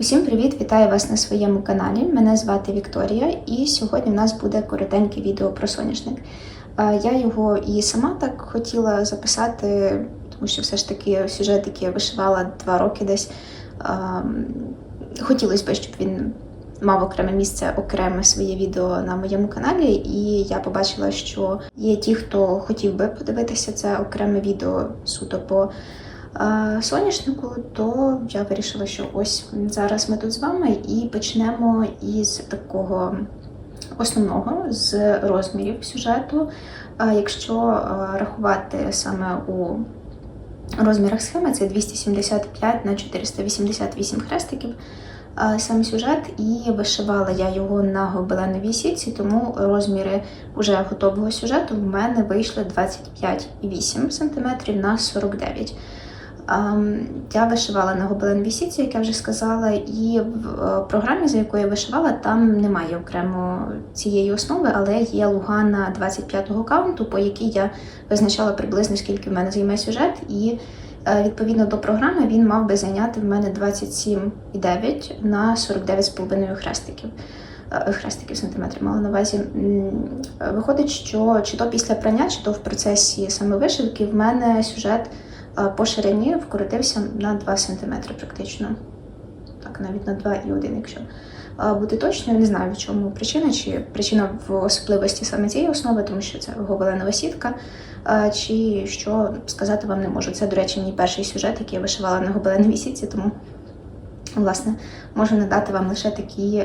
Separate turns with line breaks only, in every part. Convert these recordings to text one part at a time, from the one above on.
Усім привіт! Вітаю вас на своєму каналі. Мене звати Вікторія, і сьогодні в нас буде коротеньке відео про соняшник. Я його і сама так хотіла записати, тому що все ж таки сюжет, який я вишивала два роки десь. Хотілося б, щоб він мав окреме місце, окреме своє відео на моєму каналі. І я побачила, що є ті, хто хотів би подивитися це окреме відео суто по соняшнику, то я вирішила, що ось зараз ми тут з вами і почнемо із такого основного з розмірів сюжету. Е, Якщо е, рахувати саме у розмірах схеми, це 275 на 488 хрестиків. е, Сам сюжет, і вишивала я його на гобеленовій сітці, тому розміри вже готового сюжету в мене вийшли 25,8 см на 49 Ем, Я вишивала на гобеленовій сітці, як я вже сказала, і в е, програмі, за якою я вишивала, там немає окремо цієї основи, але є лугана 25-го каунту, по якій я визначала приблизно скільки в мене займе сюжет, і е, відповідно до програми він мав би зайняти в мене 27,9 на 49,5 хрестиків. Е, Хрестиків сантиметрів мала на увазі. Виходить, що чи то після прання, чи то в процесі саме вишивки в мене сюжет по ширині вкоротився на 2 см практично. Так, навіть на 2,1, якщо е, бути точною, не знаю в чому причина, чи причина в особливості саме цієї основи, тому що це гобеленова сітка, е, чи що сказати вам не можу. Це, до речі, мій перший сюжет, який я вишивала на гобеленовій сітці, тому власне можу надати вам лише такі.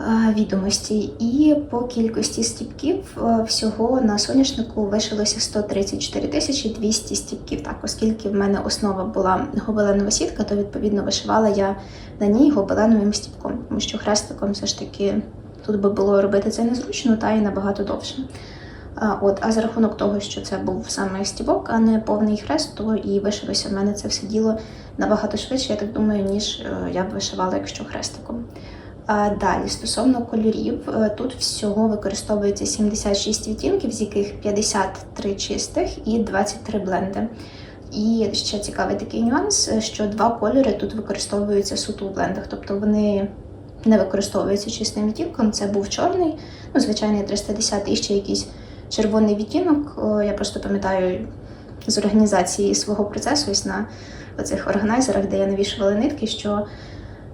Е, е, Відомості і по кількості стіпків е, всього на соняшнику вишилося 134 тисячі 200 стіпків. Так, оскільки в мене основа була гобеленова сітка, то відповідно вишивала я на ній гобеленовим стіпком, тому що хрестиком все ж таки тут би було робити це незручно та й набагато довше. А, От, а за рахунок того, що це був саме стібок, а не повний хрест, то і вишилося в мене це все діло набагато швидше, я так думаю, ніж е, я б вишивала, якщо хрестиком. Далі, стосовно кольорів, е, тут всього використовується 76 відтінків, з яких 53 чистих і 23 бленди. І ще цікавий такий нюанс, е, що два кольори тут використовуються суто у блендах, тобто вони не використовуються чистим відтінком. Це був чорний, ну, звичайний 310 і ще якийсь червоний відтінок. Я просто пам'ятаю з організації свого процесу ось на оцих органайзерах, де я навішувала нитки, що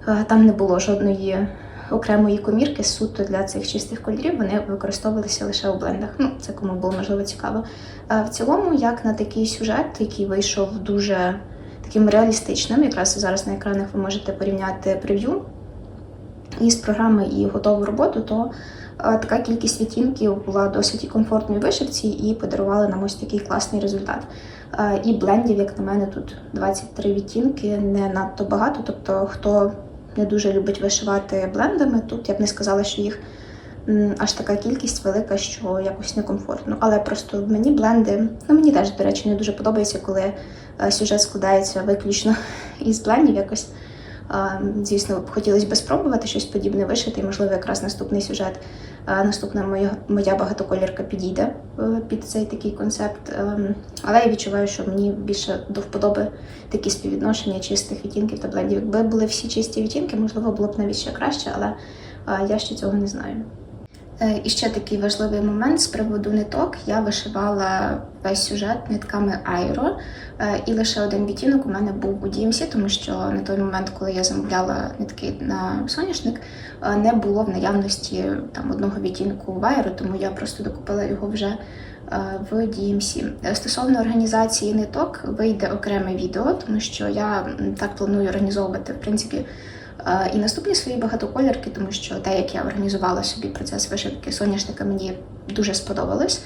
е, там не було жодної окремої комірки суто для цих чистих кольорів. Вони використовувалися лише у блендах. Ну, це кому було можливо цікаво. В цілому, як на такий сюжет, який вийшов дуже таким реалістичним, якраз зараз на екранах ви можете порівняти прев'ю із програми і готову роботу, то така кількість відтінків була досить і комфортною вишивці і подарувала нам ось такий класний результат. І блендів, як на мене, тут 23 відтінки, не надто багато. Тобто, хто не дуже любить вишивати блендами, тут я б не сказала, що їх аж така кількість велика, що якось некомфортно. Але просто мені бленди, ну мені теж, до речі, не дуже подобається, коли е, сюжет складається виключно із блендів якось. Звісно, хотілося б спробувати щось подібне вишити, і, можливо, якраз наступний сюжет, наступна моя, моя багатоколірка підійде е, під цей такий концепт. Ем, Але я відчуваю, що мені більше до вподоби такі співвідношення чистих відтінків та блендів. Якби були всі чисті відтінки, можливо, було б навіть ще краще, але я ще цього не знаю. Е, І ще такий важливий момент з приводу ниток. Я вишивала весь сюжет нитками Айро, е, і лише один відтінок у мене був у DMC, тому що на той момент, коли я замовляла нитки на соняшник, е, не було в наявності там одного відтінку в Айро, тому я просто докупила його вже в DMC. Стосовно організації ниток, вийде окреме відео, тому що я так планую організовувати в принципі. І наступні свої багатоколірки, тому що те, як я організувала собі процес вишивки соняшника, мені дуже сподобалось.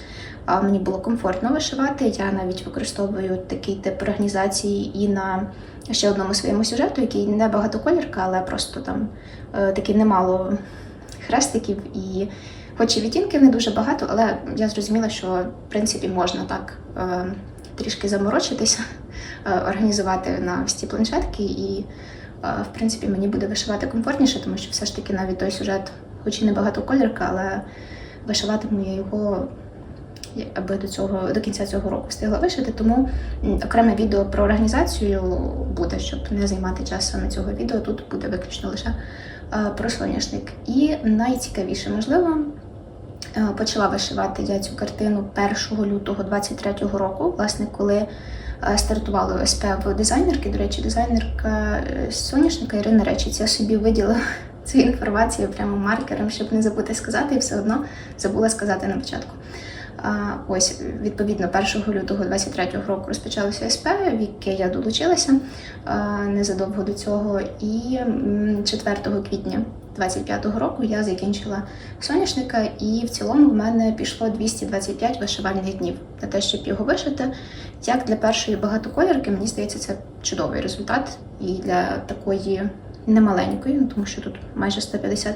Мені було комфортно вишивати. Я навіть використовую такий тип організації і на ще одному своєму сюжету, який не багатоколірка, але просто там е, таки немало хрестиків і. Хоч і відтінків не дуже багато, але я зрозуміла, що в принципі можна так е, трішки заморочитися, е, організувати на всі планшетки і В принципі, мені буде вишивати комфортніше, тому що все ж таки навіть той сюжет, хоч і не багатоколірка, але вишиватиму я його аби до цього до кінця цього року встигла вишити. Тому окреме відео про організацію буде, щоб не займати час саме цього відео. Тут буде виключно лише про соняшник. І найцікавіше, можливо, почала вишивати я цю картину 1 лютого 23-го року, власне, коли е, стартувало СП в дизайнерки. До речі, дизайнерка е, соняшника Ірина Речіць. Я собі виділила цю інформацію прямо маркером, щоб не забути сказати, і все одно забула сказати на початку. Ось, відповідно, 1 лютого 23-го року розпочалося СП, в яке я долучилася незадовго до цього. І 4 квітня 25-го року я закінчила соняшника, і в цілому в мене пішло 225 вишивальних днів на те, щоб його вишити. Як для першої багатоколірки, мені здається, це чудовий результат і для такої немаленької, ну, тому що тут майже 150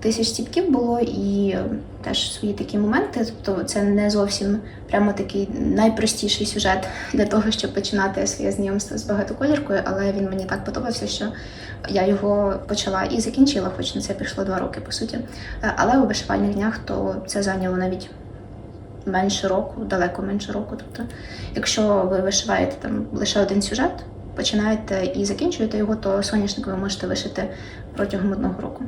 тисяч стіпків було, і теж свої такі моменти. Тобто це не зовсім прямо такий найпростіший сюжет для того, щоб починати своє знайомство з багатоколіркою, але він мені так подобався, що я його почала і закінчила, хоч на це пішло два роки, по суті. Але у вишивальних днях то це зайняло навіть менше року, далеко менше року. Тобто, якщо ви вишиваєте там лише один сюжет, починаєте і закінчуєте його, то соняшник ви можете вишити протягом одного року.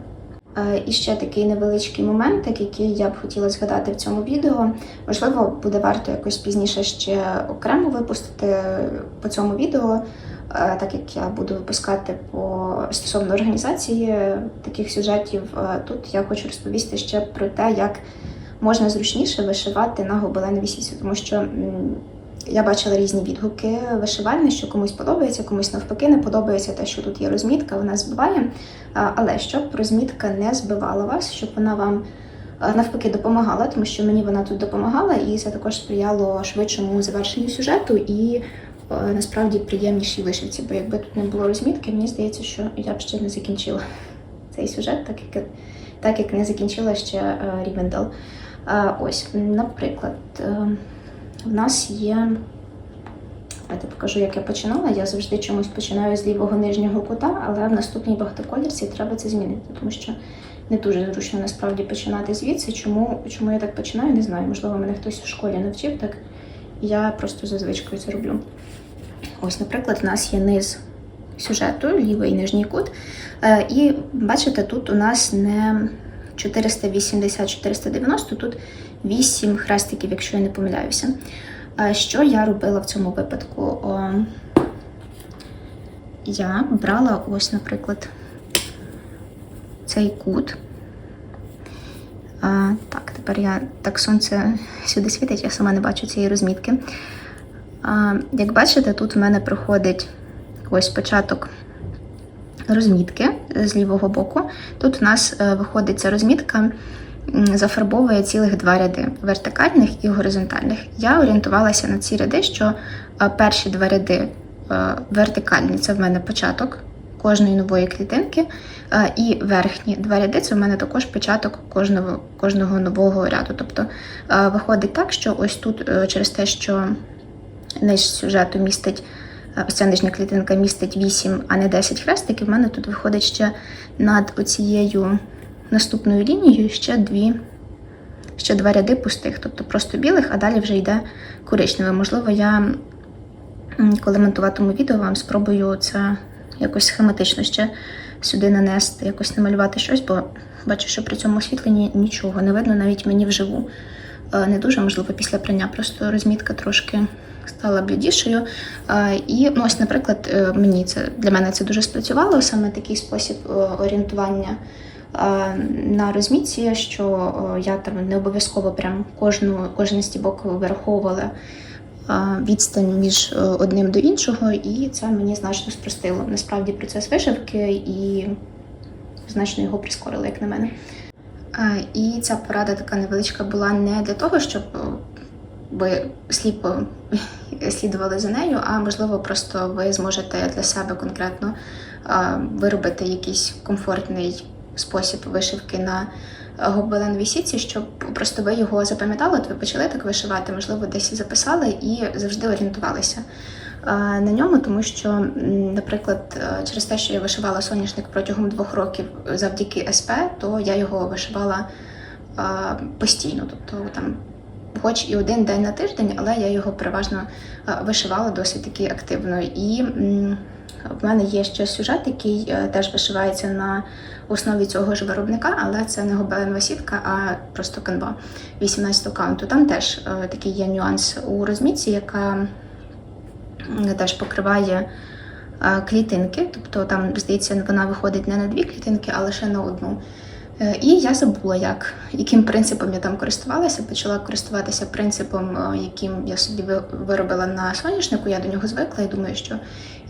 Е, І ще такий невеличкий момент, який я б хотіла згадати в цьому відео. Можливо, буде варто якось пізніше ще окремо випустити по цьому відео, е, так як я буду випускати по стосовно організації таких сюжетів. Е, Тут я хочу розповісти ще про те, як можна зручніше вишивати на гобеленовій сітці, тому що я бачила різні відгуки вишивальних, що комусь подобається, комусь навпаки не подобається те, що тут є розмітка, вона збиває. Але щоб розмітка не збивала вас, щоб вона вам навпаки допомагала, тому що мені вона тут допомагала, і це також сприяло швидшому завершенню сюжету і насправді приємнішій вишивці. Бо якби тут не було розмітки, мені здається, що я б ще не закінчила цей сюжет, так як, так як не закінчила ще Рівендел. Ось, наприклад, в нас є. Давайте покажу, як я починала. Я завжди чомусь починаю з лівого нижнього кута, але в наступній багатоколірці треба це змінити, тому що не дуже зручно насправді починати звідси. Чому, чому я так починаю, не знаю. Можливо, мене хтось у школі навчив так. Я просто за звичкою це роблю. Ось, наприклад, у нас є низ сюжету, лівий нижній кут. Е, І бачите, тут у нас не 480-490, тут 8 хрестиків, якщо я не помиляюся. Що я робила в цьому випадку? Я брала ось, наприклад, цей кут. Так, тепер я так сонце сюди світить, я сама не бачу цієї розмітки. Як бачите, тут в мене проходить ось початок розмітки з лівого боку. Тут у нас е, виходить ця розмітка, зафарбовує цілих два ряди вертикальних і горизонтальних. Я орієнтувалася на ці ряди, що е, перші два ряди е, вертикальні це в мене початок кожної нової клітинки, е, і верхні два ряди це в мене також початок кожного, кожного нового ряду. Тобто виходить так, що ось тут через те, що низ сюжету містить. Ось ця нижня клітинка містить 8, а не 10 хрестиків. У мене тут виходить ще над оцією наступною лінією ще дві, ще два ряди пустих, тобто просто білих, а далі вже йде коричневе. Можливо, я, коли монтуватиму відео, вам спробую це якось схематично ще сюди нанести, якось намалювати щось, бо бачу, що при цьому освітленні нічого не видно, навіть мені вживу. Е, Не дуже, можливо, після прання, просто розмітка трошки стала блідішою. Е, І ну, ось, наприклад, е, мені це для мене це дуже спрацювало, саме такий спосіб орієнтування на розмітці, що е, я там не обов'язково прям кожну, кожен стібок вираховувала е, відстань між е, одним до іншого, і це мені значно спростило насправді процес вишивки і значно його прискорило, як на мене. Е, І ця порада така невеличка була не для того, щоб е, ви сліпо слідували за нею, а можливо, просто ви зможете для себе конкретно е, виробити якийсь комфортний спосіб вишивки на гобеленовій сітці, щоб просто ви його запам'ятали, от ви почали так вишивати, можливо, десь записали і завжди орієнтувалися е, на ньому, тому що, наприклад, е, через те, що я вишивала соняшник протягом двох років завдяки СП, то я його вишивала е, постійно, тобто там хоч і один день на тиждень, але я його переважно вишивала досить таки активно. І в мене є ще сюжет, який е, теж вишивається на основі цього ж виробника, але це не гобеленова сітка, а просто канва 18 каунту. Там теж е, такий є нюанс у розмітці, яка теж покриває е, клітинки. Тобто там, здається, вона виходить не на дві клітинки, а лише на одну. Е, І я забула, як, яким принципом я там користувалася. Почала користуватися принципом, е, яким я собі виробила на соняшнику. Я до нього звикла і думаю, що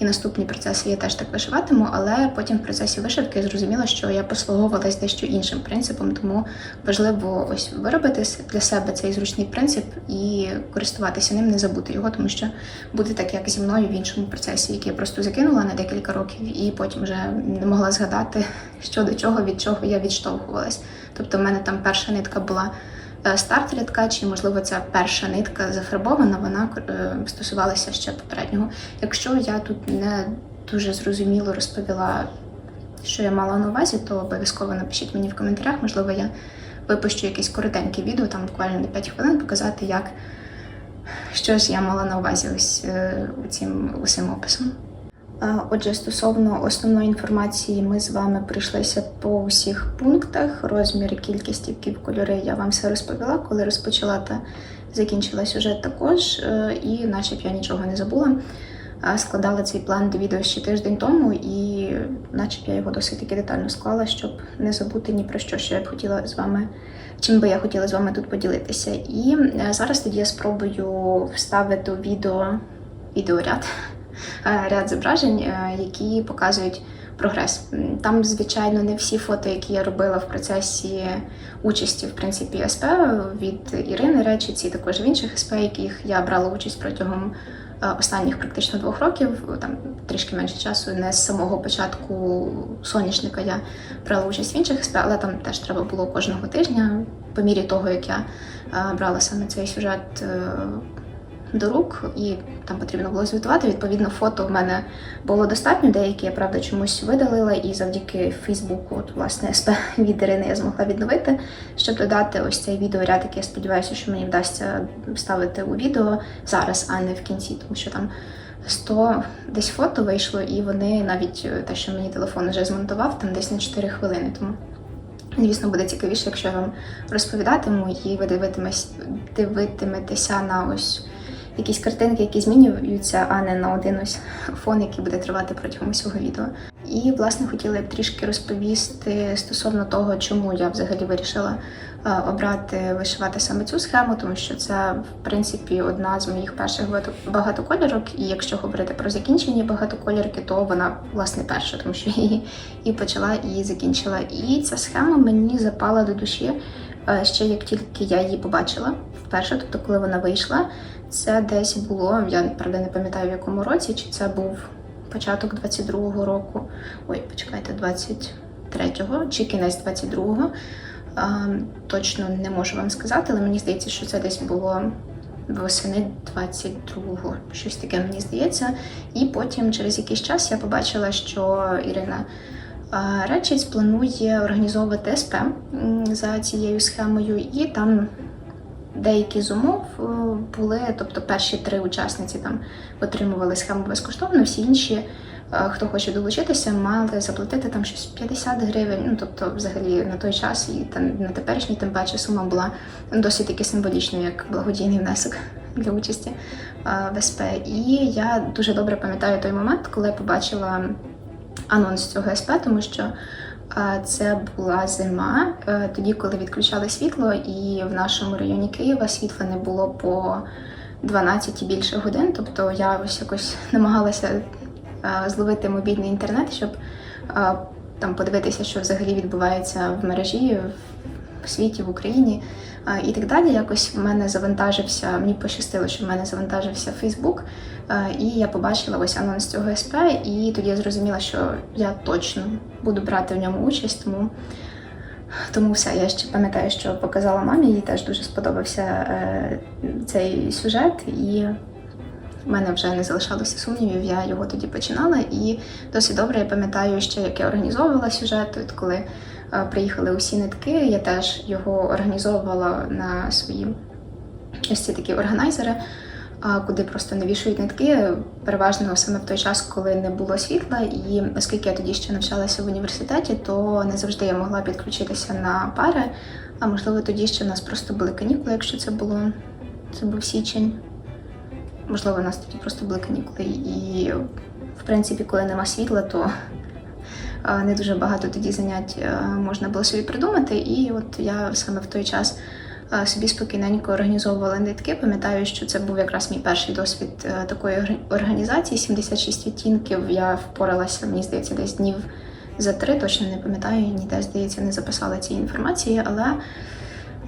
і наступні процеси я теж так вишиватиму. Але потім в процесі вишивки зрозуміла, що я послуговувалась дещо іншим принципом, тому важливо ось виробити для себе цей зручний принцип і користуватися ним, не забути його, тому що буде так, як зі мною в іншому процесі, який я просто закинула на декілька років, і потім вже не могла згадати, що до чого, від чого я відштовхувалась. Тобто, в мене там перша нитка була е, старт рядка, чи можливо ця перша нитка зафарбована, вона е, стосувалася ще попереднього. Якщо я тут не дуже зрозуміло розповіла, що я мала на увазі, то обов'язково напишіть мені в коментарях. Можливо, я випущу якесь коротеньке відео, там буквально на 5 хвилин, показати, як що ж я мала на увазі ось е, цим усім описом. Отже, стосовно основної інформації, ми з вами прийшлися по усіх пунктах. Розміри, кількість стіпків, кольори я вам все розповіла, коли розпочала та закінчила сюжет також, Е, і наче б я нічого не забула. Складала цей план до відео ще тиждень тому, і наче б я його досить таки детально склала, щоб не забути ні про що, що я б хотіла з вами, чим би я хотіла з вами тут поділитися. І е, зараз тоді я спробую вставити відео відеоряд ряд зображень, е, які показують прогрес. Там, звичайно, не всі фото, які я робила в процесі участі, в принципі, СП від Ірини Речиці, також в інших СП, яких я брала участь протягом е, останніх практично двох років, там трішки менше часу, не з самого початку соняшника я брала участь в інших СП, але там теж треба було кожного тижня, по мірі того, як я е, брала саме цей сюжет е, до рук, і там потрібно було звітувати. Відповідно, фото в мене було достатньо. Деякі я правда чомусь видалила, і завдяки Фейсбуку, от власне СП від Ірини я змогла відновити, щоб додати ось цей відеоряд, який я сподіваюся, що мені вдасться вставити у відео зараз, а не в кінці, тому що там 100 десь фото вийшло, і вони навіть е, те, що мені телефон вже змонтував, там десь на 4 хвилини. Тому Звісно, буде цікавіше, якщо я вам розповідатиму, і ви дивитиметеся на ось якісь картинки, які змінюються, а не на один ось фон, який буде тривати протягом усього відео. І, власне, хотіла б трішки розповісти стосовно того, чому я взагалі вирішила е, обрати вишивати саме цю схему, тому що це, в принципі, одна з моїх перших багатокольорок. І якщо говорити про закінчені багатокольорки, то вона власне перша, тому що її і почала, і закінчила. І ця схема мені запала до душі е, ще як тільки я її побачила вперше, тобто коли вона вийшла. Це десь було, я правда не пам'ятаю в якому році, чи це був початок 22-го року. Ой, почекайте, 23-го чи кінець 22-го. А, точно не можу вам сказати, але мені здається, що це десь було восени 22-го, щось таке мені здається. І потім через якийсь час я побачила, що Ірина Речець планує організовувати СП за цією схемою, і там деякі з умов е, були, тобто перші три учасниці там отримували схему безкоштовно, всі інші, е, хто хоче долучитися, мали заплатити там щось 50 гривень. Ну тобто, взагалі на той час і там на теперішній тим паче сума була досить таки символічною, як благодійний внесок для участі е, в СП. І я дуже добре пам'ятаю той момент, коли я побачила анонс цього СП, тому що це була зима, е, тоді, коли відключали світло, і в нашому районі Києва світла не було по 12 і більше годин. Тобто я ось якось намагалася е, зловити мобільний інтернет, щоб е, там подивитися, що взагалі відбувається в мережі в світі, в Україні і так далі. Якось в мене завантажився, мені пощастило, що в мене завантажився Фейсбук, і я побачила ось анонс цього СП, і тоді я зрозуміла, що я точно буду брати в ньому участь, тому. Тому все, я ще пам'ятаю, що показала мамі, їй теж дуже сподобався е, цей сюжет, і в мене вже не залишалося сумнівів, я його тоді починала. І досить добре я пам'ятаю ще, як я організовувала сюжет, от коли е, приїхали усі нитки, я теж його організовувала на свої ось ці такі органайзери, куди просто навішують нитки, переважно саме в той час, коли не було світла. І оскільки я тоді ще навчалася в університеті, то не завжди я могла підключитися на пари. А можливо, тоді ще в нас просто були канікули, якщо це було це був січень. Можливо, у нас тоді просто були канікули. І, в принципі, коли нема світла, то не дуже багато тоді занять можна було собі придумати. І от я саме в той час собі спокійненько організовувала нитки. Пам'ятаю, що це був якраз мій перший досвід е, такої організації. 76 відтінків я впоралася, мені здається, десь днів за три, точно не пам'ятаю, ніде, здається, не записала цієї інформації, але.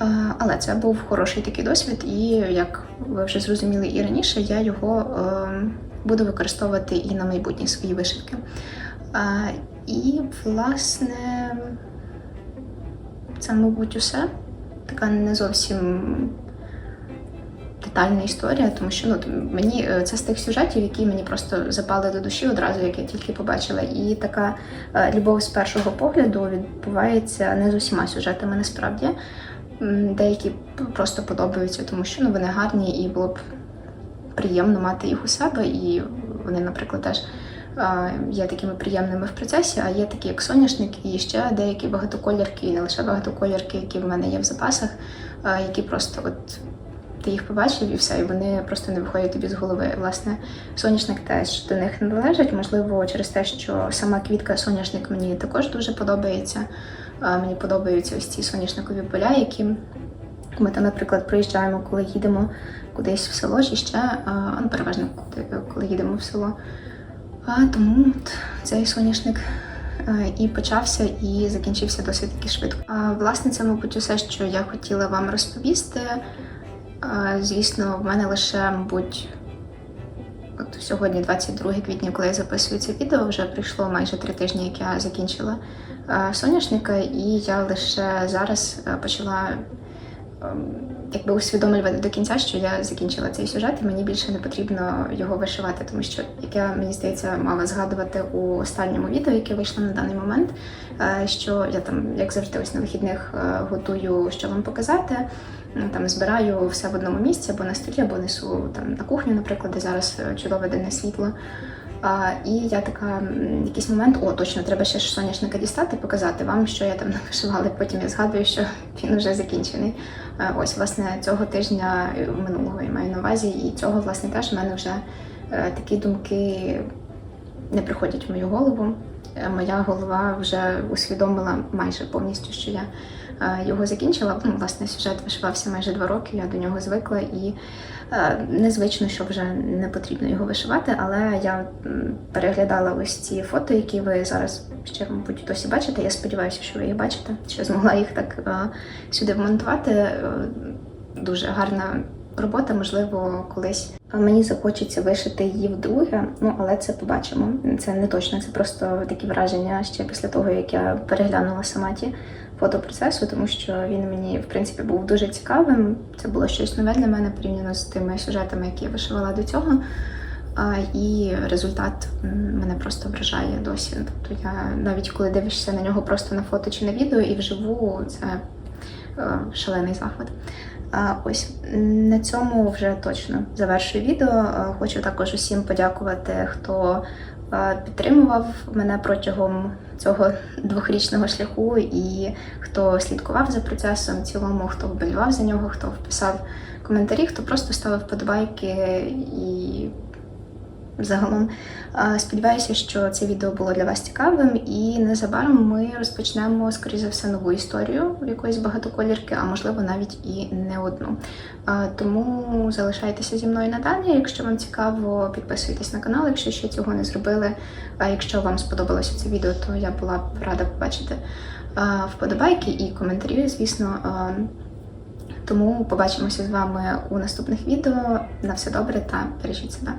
Е, Але це був хороший такий досвід, і як ви вже зрозуміли і раніше, я його е, буду використовувати і на майбутні свої вишивки. Е, І, власне, це, мабуть, усе. Така не зовсім детальна історія, тому що ну, мені е, це з тих сюжетів, які мені просто запали до душі одразу, як я тільки побачила. І така е, любов з першого погляду відбувається не з усіма сюжетами насправді. Деякі просто подобаються, тому що ну, вони гарні і було б приємно мати їх у себе. І вони, наприклад, теж є такими приємними в процесі, а є такі, як соняшник, і ще деякі багатоколірки, і не лише багатоколірки, які в мене є в запасах, які просто от. Ти їх побачив і все, і вони просто не виходять тобі з голови. Власне, соняшник теж до них не належить. Можливо, через те, що сама квітка соняшник мені також дуже подобається. Мені подобаються ось ці соняшникові поля, які ми там, наприклад, приїжджаємо, коли їдемо кудись в село, чи ще ну, переважно коли їдемо в село. А тому от цей соняшник е, і почався, і закінчився досить таки швидко. А, власне, це, мабуть, усе, що я хотіла вам розповісти. А, Звісно, в мене лише, мабуть, от сьогодні, 22 квітня, коли я записую це відео, вже прийшло майже три тижні, як я закінчила а, соняшника, і я лише зараз почала якби усвідомлювати до кінця, що я закінчила цей сюжет, і мені більше не потрібно його вишивати, тому що, як я мені здається, мала згадувати у останньому відео, яке вийшло на даний момент, е, що я там, як завжди, ось на вихідних е, готую, що вам показати. Ну, Там збираю все в одному місці, або на столі, або несу там на кухню, наприклад, де зараз е, чудове денне світло. І я така якийсь момент, о, точно, треба ще соняшника дістати, показати вам, що я там навишивала. Потім я згадую, що він вже закінчений. Ось, власне, цього тижня е, минулого я маю на увазі, і цього, власне, теж в мене вже е, такі думки не приходять в мою голову. Е, Моя голова вже усвідомила майже повністю, що я його закінчила. Ну, власне, сюжет вишивався майже два роки, я до нього звикла і е, незвично, що вже не потрібно його вишивати, але я переглядала ось ці фото, які ви зараз ще, мабуть, досі бачите. Я сподіваюся, що ви їх бачите, що змогла їх так е, сюди вмонтувати. Е, Дуже гарна робота, можливо, колись мені захочеться вишити її вдруге, ну але це побачимо. Це не точно, це просто такі враження ще після того, як я переглянула сама ті фото процесу, тому що він мені в принципі був дуже цікавим. Це було щось нове для мене порівняно з тими сюжетами, які я вишивала до цього. І результат мене просто вражає досі. Тобто я навіть коли дивишся на нього просто на фото чи на відео і вживу, це е, шалений захват. Ось на цьому вже точно завершую відео. Хочу також усім подякувати, хто підтримував мене протягом цього двохрічного шляху, і хто слідкував за процесом в цілому, хто вболівав за нього, хто вписав коментарі, хто просто ставив подбайки і Загалом сподіваюся, що це відео було для вас цікавим, і незабаром ми розпочнемо, скоріше за все, нову історію якоїсь багатоколірки, а можливо навіть і не одну. Тому залишайтеся зі мною надалі. Якщо вам цікаво, підписуйтесь на канал, якщо ще цього не зробили. А якщо вам сподобалося це відео, то я була б рада побачити вподобайки і коментарі, звісно. Тому побачимося з вами у наступних відео. На все добре та бережіть себе.